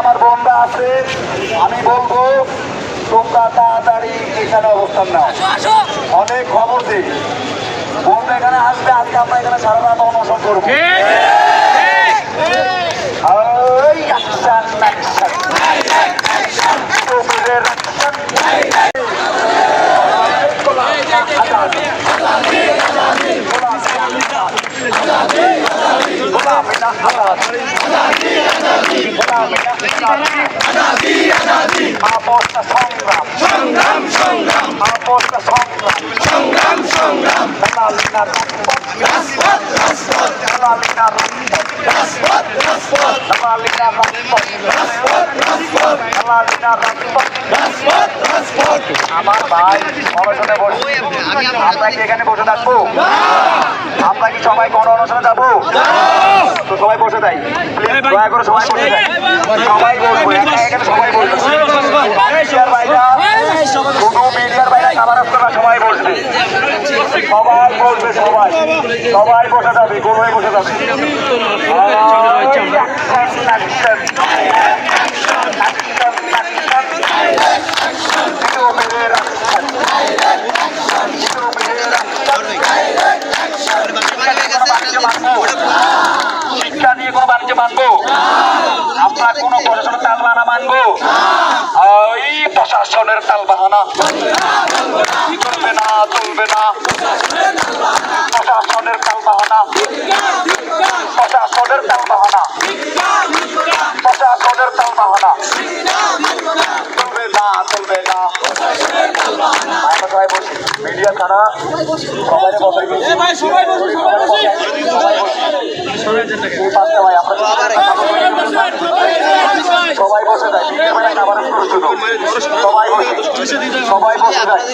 আমার বোনরা আছে আমি বলব তোমরা তাড়াতাড়ি এখানে অবস্থান নাও অনেক খবর দিই। বোনরা এখানে আসবে আজকে আমরা এখানে সারা রাত অনশন করব। সংগ্রাম সংগ্রাম আমার ভাই অনশনে বসে। আমরা কি এখানে বসে থাকব? আমরা কি সবাই গণ অনশনে যাব? তো সবাই বসে যাই প্লিজ দয়া করে সবাই বসে যাই সবাই বসবো এখানে সবাই বসবো। মিডিয়ার বাইরা কোনো মিডিয়ার সবাই বসবে। সবাই বসবে, সবাই। সবাই বসে যাবে গরুয়ে বসে যাবে মানবো? আমরা কোনো প্রশাসনের তাল বাহানা মানবো? ওই প্রশাসনের তাল বাহানা। চলবে না চলবে না? প্রশাসনের তাল বাহানা। প্রশাসনের তাল বাহানা। প্রশাসনের তাল বাহানা। চলবে না চলবে না। মিডিয়া ছাড়া সবাই বসে সবাই বসে সবাই বসে এই পাঁচটা ভাই আমরা সবাই বসে যায় বিকেল বেলায় প্রস্তুত সবাই বসে সবাই বসে যায়।